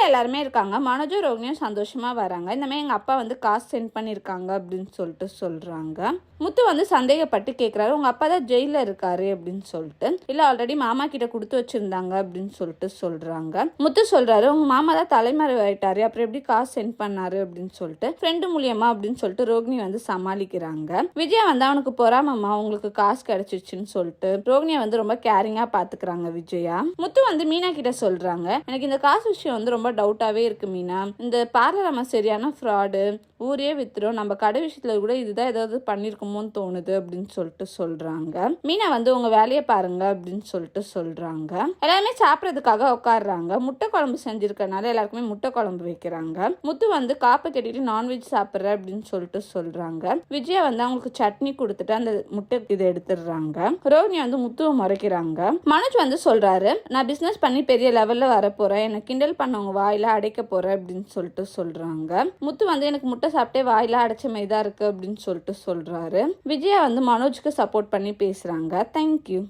வீட்டில் எல்லாருமே இருக்காங்க. மனோஜும் ரோகிணியும் சந்தோஷமாக வராங்க. இந்த மாதிரி எங்கள் அப்பா வந்து காசு சென்ட் பண்ணியிருக்காங்க அப்படின்னு சொல்லிட்டு சொல்கிறாங்க முத்து வந்து சந்தேகப்பட்டு கேட்குறாரு உங்கள் அப்பா தான் ஜெயிலில் இருக்காரு அப்படின்னு சொல்லிட்டு. இல்லை ஆல்ரெடி மாமா கிட்ட கொடுத்து வச்சுருந்தாங்க அப்படின்னு சொல்லிட்டு சொல்கிறாங்க முத்து சொல்கிறாரு உங்கள் மாமா தான் தலைமறைவு ஆயிட்டாரு அப்புறம் எப்படி காசு சென்ட் பண்ணாரு? அப்படின்னு சொல்லிட்டு. ஃப்ரெண்டு மூலியமா அப்படின்னு சொல்லிட்டு ரோகிணி வந்து சமாளிக்கிறாங்க. விஜயா வந்து அவனுக்கு பொறாமம்மா உங்களுக்கு காசு கிடச்சிச்சின்னு சொல்லிட்டு. ரோகிணியை வந்து ரொம்ப கேரிங்காக பார்த்துக்கிறாங்க விஜயா. முத்து வந்து மீனா கிட்ட சொல்கிறாங்க எனக்கு இந்த காசு விஷயம் வந்து ரொம்ப டவுட்டாவே இருக்கு மீனா. இந்த பார்லர் அம்மா சரியான ஃப்ராடு ஊரே வித்துரும். நம்ம கடை விஷயத்துல கூட இதுதான் ஏதாவது பண்ணியிருக்குமோன்னு தோணுது அப்படின்னு சொல்லிட்டு சொல்றாங்க. மீனா வந்து உங்க வேலையை பாருங்க அப்படின்னு சொல்லிட்டு சொல்றாங்க. எல்லாருமே சாப்பிட்றதுக்காக உட்காடுறாங்க முட்டை குழம்பு செஞ்சிருக்கனால எல்லாருக்குமே முட்டை குழம்பு வைக்கிறாங்க. முத்து வந்து காப்பை கட்டிட்டு நான்வெஜ் சாப்பிட்ற அப்படின்னு சொல்லிட்டு சொல்றாங்க. விஜயா வந்து அவங்களுக்கு சட்னி கொடுத்துட்டு அந்த முட்டை இதை எடுத்துடுறாங்க. ரோஹினி வந்து முத்துவை முறைக்கிறாங்க. மனோஜ் வந்து சொல்றாரு நான் பிசினஸ் பண்ணி பெரிய லெவல்ல வர போகிறேன் என்னை கிண்டல் பண்ணவங்க வாயில அடைக்க போறேன் அப்படின்னு சொல்லிட்டு சொல்றாங்க. முத்து வந்து எனக்கு முட்டை சாப்பிட்டே வாயில அடைச்ச மாதிரி தான் இருக்குது அப்படின்னு சொல்லிட்டு சொல்கிறாரு விஜயா வந்து மனோஜுக்கு சப்போர்ட் பண்ணி பேசுகிறாங்க தேங்க்யூ